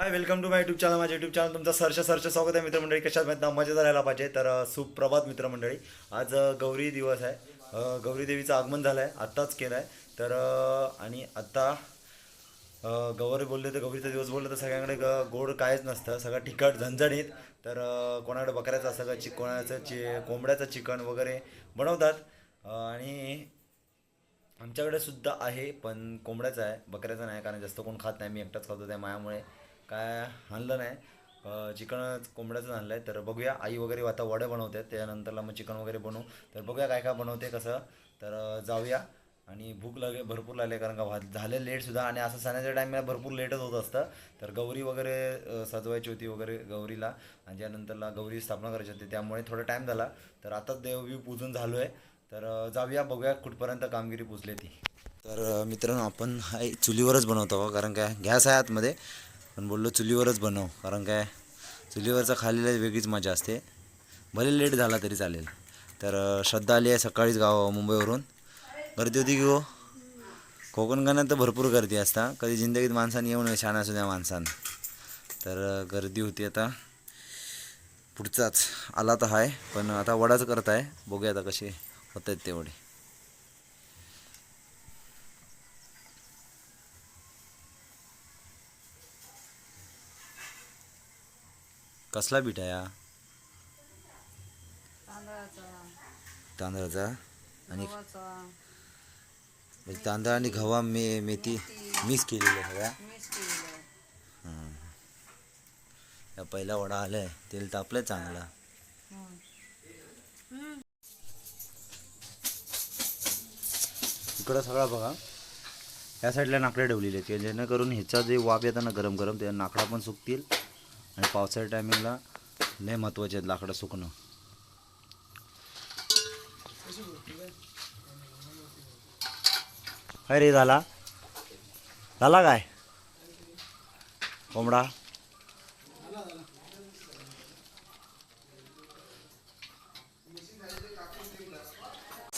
Hi welcome to my YouTube channel माझ्या YouTube channel तुमचं search search स्वागत आहे मित्रमंडळी. कशात माहीत ना मजेत राहायला पाहिजे. तर सुप्रभात मित्रमंडळी. आज गौरी दिवस आहे. गौरी देवीचं आगमन झालं आहे आत्ताच केलं आहे तर आणि आत्ता गौरी बोलले तर गौरीचा दिवस बोलले तर सगळ्यांकडे गोड कायच नसतं. सगळं तिखट झणझणीत. तर कोणाकडे बकऱ्याचं सगळं चि कोणाचं चि कोंबड्याचं चिकन वगैरे बनवतात. आणि आमच्याकडे सुद्धा आहे पण कोंबड्याचं आहे. बकऱ्याचं नाही कारण जास्त कोण खात नाही. मी एकटाच खातो त्या मायामुळे. काय आणलं नाही. अं, चिकन कोंबड्याचं आणलं आहे तर बघूया आई वगैरे आता वडे बनवते त्यानंतरला मग चिकन वगैरे बनवू. तर बघूया काय काय बनवते कसं. तर जाऊया. आणि भूक लागे भरपूर लागले कारण का भा- झाले लेटसुद्धा आणि असं सणाच्या टाईमला भरपूर लेटच होत असतं. तर गौरी वगैरे सजवायची होती वगैरे गौरीला. आणि त्यानंतरला गौरी स्थापना करायची होती. त्यामुळे थोडा टाईम झाला. तर आताच देवबी पूजून झालो आहे तर जाऊया बघूया कुठपर्यंत कामगिरी पुजली ती. तर मित्रांनो आपण हाय चुलीवरच बनवतो. कारण काय गॅस आहे आतमध्ये. पण बोललो चुलीवरच बनव. कारण काय? चुलीवरचा खाल्लेला वेगळीच मजा असते. भले लेट झाला तरी चालेल. तर श्रद्धा आली आहे सकाळीच गाव मुंबईवरून. गर्दी होती की हो? कोकण तर भरपूर गर्दी असता. कधी जिंदगीत माणसाने येऊ नये छान असू द्या माणसानं. तर गर्दी होती आता. पुढचाच आला तर आहे पण आता वडाच करत आहे बघूया आता कसे होत आहेत तेवढे. कसला बीट आहे हा? तांदळाचा. तांदळाचा? आणि म्हणजे तांदळ आणि गव्हा मे मेथी मिक्स केलेली आहे सगळ्या पहिला वडा आलाय. तेल तापलंय चांगला. इकडं सगळा बघा. या साईडला नाकडे ठेवलेले आहेत. जेणेकरून ह्याचा जे वाफ येतं ना गरम गरम त्या नाकडा पण सुकतील. आणि पावसाळ्या टायमिंगला लय महत्त्वाचे आहेत लाकडं सुकणं. काय रे झाला. झाला काय? कोंबडा.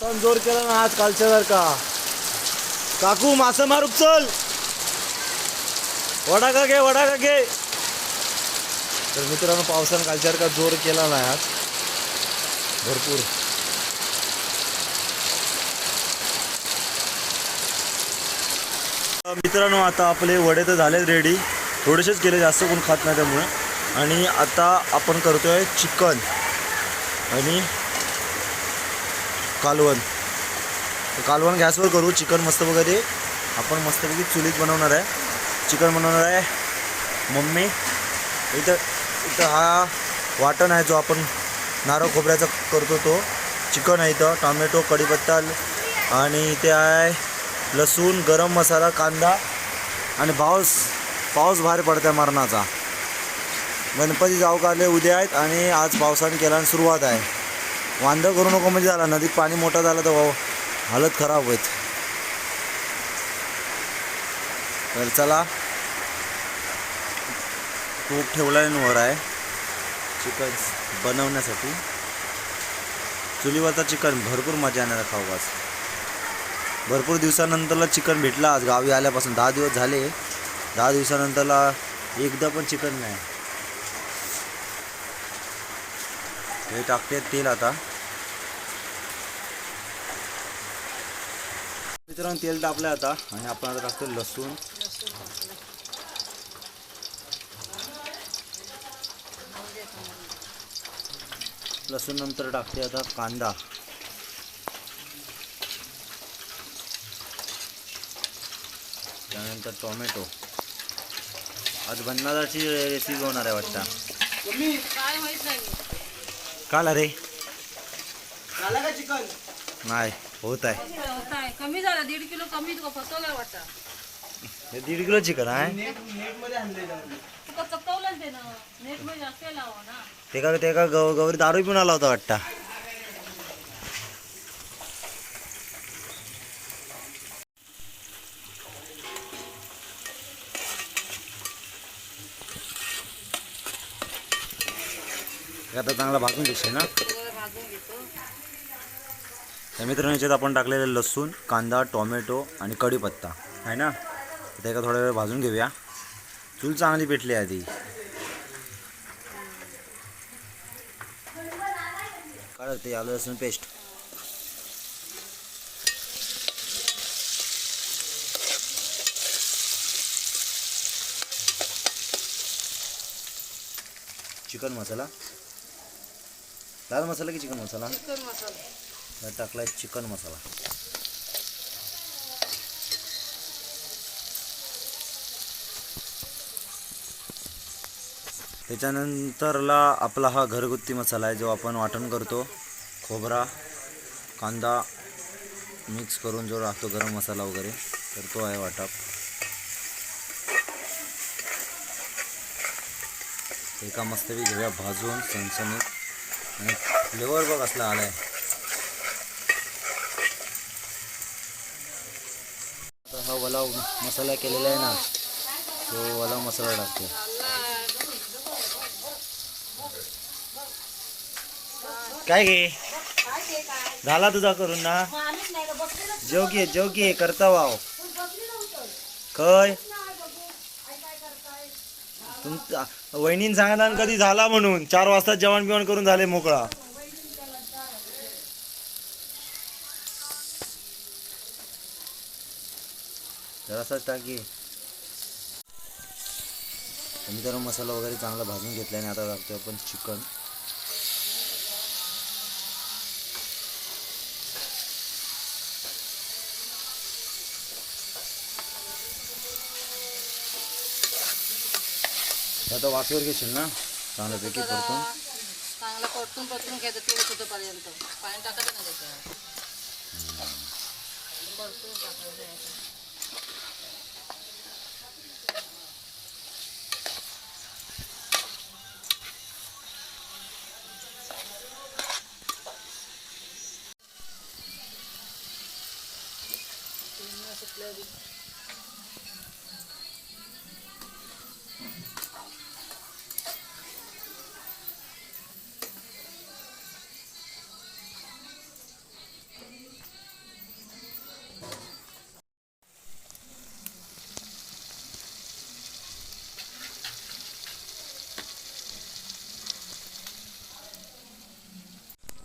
सण जोर केला ना आज कालच्या सारखा. काकू मासे मारू चल. वडा का घे वडा का घे. तर मित्रांनो पावसानं का जोर केला नाही आज? भरपूर. मित्रांनो आता आपले वडे तर झालेत रेडी थोडेसेच केले जास्त कोण खात नाही त्यामुळे. आणि आता आपण करतोय चिकन आणि कालवण. कालवण गॅसवर करू चिकन मस्त वगैरे. आपण मस्तपैकी चुलीत बनवणार आहे. चिकन बनवणार आहे मम्मी. इथं इथं हा वाटण आहे जो आपण नारळ खोबऱ्याचा करतो तो. चिकन आहे इथं टॉमॅटो कढीपत्ता आणि इथे आहे लसूण गरम मसाला कांदा आणि पाऊस पाऊस बाहेर पडत आहे मरणाचा. गणपती जाऊ काले उद्या आहेत आणि आज पावसाने केला आणि सुरुवात आहे. वांदं करू नको म्हणजे झाला नदीत पाणी मोठं झालं तर भाऊ हालत खराब होत तर चला तूप ठेवला वर आहे. चिकन बनवण्यासाठी. चुलीवरचा चिकन भरपूर मजा येणार खाऊ आज. भरपूर दिवसानंतरला चिकन भेटला. आज गावी आल्यापासून दहा दिवस झाले. दहा दिवसानंतरला एकदा पण चिकन नाही. हे टाकते तेल आता. मित्रांनो तेल टाकलं आता. आणि आपण आता टाकतो लसूण. लसूण नंतर टाकते आता कांदा. त्यानंतर टोमॅटो. आज बनणाराची रेसिपी होणार आहे वाटतं. काल अरे. नाही होत आहे. कमी झाला दीड किलो कमी फसवला वाटतं. दीड किलो चिकन आहे. ते का ते का गौ गौरी दारू पिऊन आला होता वाटता. हे आता चांगला भाजून घेशील ना. त्या मित्रांनो याच्यात आपण टाकलेले लसूण कांदा टोमॅटो आणि कढीपत्ता. आहे ना? ते का थोडा वेळ भाजून घेऊया. चूल चांगली पेटली आधी. काढ ते आलं लसूण पेस्ट चिकन मसाला. लाल मसाला की चिकन मसाला? चिकन मसाला. त्यात टाकलाय चिकन मसाला. त्याच्यानंतरला आपला हा घरगुती मसाला आहे जो आपण वाटण करतो. खोबरा कांदा मिक्स करून जो राहतो गरम मसाला वगैरे तर तो आहे वाटप. एका मस्तपैकी घेऊया भाजून सणसणीत. आणि फ्लेवर बघ असला आलाय. हा वला मसाला केलेला आहे ना तो वला मसाला टाकतो काय घे झाला तुझा करून ना? जेव घे जेव करता वाव. काय तुमचा वहिनीन सांगितलं आणि कधी झाला म्हणून. चार वाजता जेवण बिवण करून झाले मोकळा. जरासाच टाकी मी तर मसाला वगैरे चांगला भाजून घेतला आणि आता टाकतो आपण चिकन. आता वाफेवर घेशील ना? चांगल्यापैकी परतून. चांगला परतून परतून घ्यायचं तेल सुटेपर्यंत पाणी टाकायचं नाही परतून टाकायचं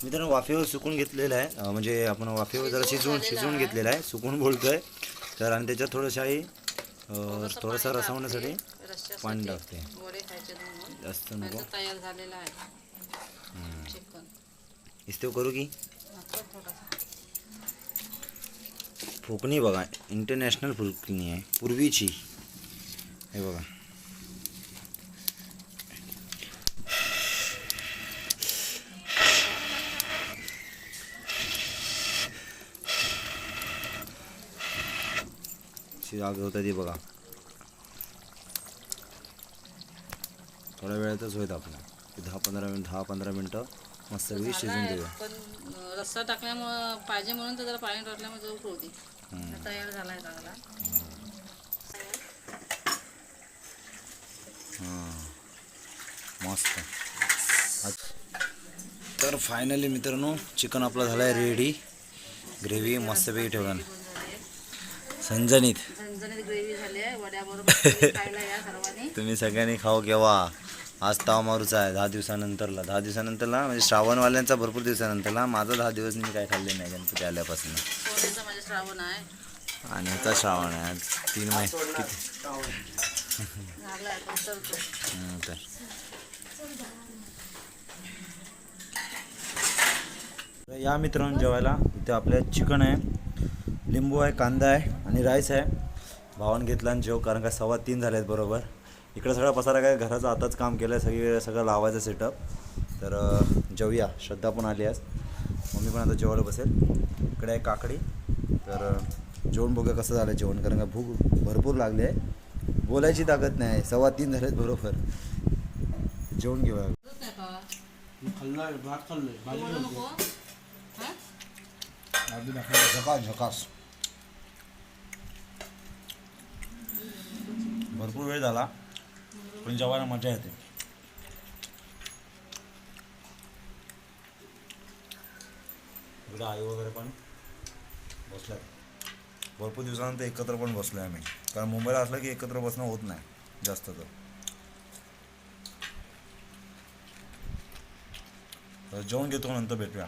मित्रांनो वाफेवर सुकून घेतलेलं आहे. म्हणजे आपण वाफेवर जरा शिजवून शिजवून घेतलेलं आहे. सुकून बोलतोय. तर आणि त्याच्यात थोडंसं आहे अं, थोडंसं रसवण्यासाठी पाणी टाकते. जास्त नको. आहे. इस्तेव करू की? फुकणी बघा. इंटरनॅशनल फुकणी आहे. पूर्वीची. हे बघा. आग होता ती बघा. थोड्या वेळातच होईल आपलं. दहा पंधरा मिनिट दहा पंधरा मिनटं मस्तपैकी शिजून झालाय, देऊया. पण रस्सा टाकल्यामुळं पाहिजे म्हणून तर जरा पाणी टाकल्यामुळे जवळ होती. तयार झालाय चांगला. मस्त. तर फायनली मित्रांनो चिकन आपला झाला आहे रेडी ग्रेव्ही मस्तपैकी ठेवला संजनीत झणझणीत ग्रेव्ही झाली आहे वड्याबरोबर खायला या सर्वांनी. तुम्ही सगळ्यांनी खाऊ केव्हा? आज ताव मारूचा आहे दहा दिवसानंतरला. दहा दिवसानंतरला म्हणजे श्रावणवाल्यांचा भरपूर दिवसानंतरला. माझा दहा दिवस मी काय खाल्ले नाही गणपती आल्यापासून. माझ्या श्रावण आहे. आणि ह्याचा श्रावण आहे. तीन महिने किती. तर या मित्रांनो जेवायला. इथे आपल्या चिकन आहे. लिंबू आहे कांदा आहे आणि राईस आहे. भावान घेतला आणि जेव कारण का सव्वा तीन झाले आहेत बरोबर. इकडे सगळा पसारा काय घराचं आताच काम केलं आहे सगळी सगळं लावायचं सेटअप तर जेवूया श्रद्धा पण आली आज. मम्मी पण आता जेवायला बसेल. इकडे आहे काकडी. तर जेवण बघूया कसं झालं जेवण कारण का भूक भरपूर लागली आहे. बोलायची ताकद नाही. सव्वा तीन झालेत बरोबर. जेवण घेऊया. भात हा? झकास. भरपूर वेळ झाला पण जेवायला मजा येते. इकडे आई वगैरे पण बसल्या भरपूर दिवसानंतर एकत्र पण बसलोय आम्ही. कारण मुंबईला असलं की एकत्र बसणं होत नाही जास्त तर जेवण घेतो नंतर भेटूया.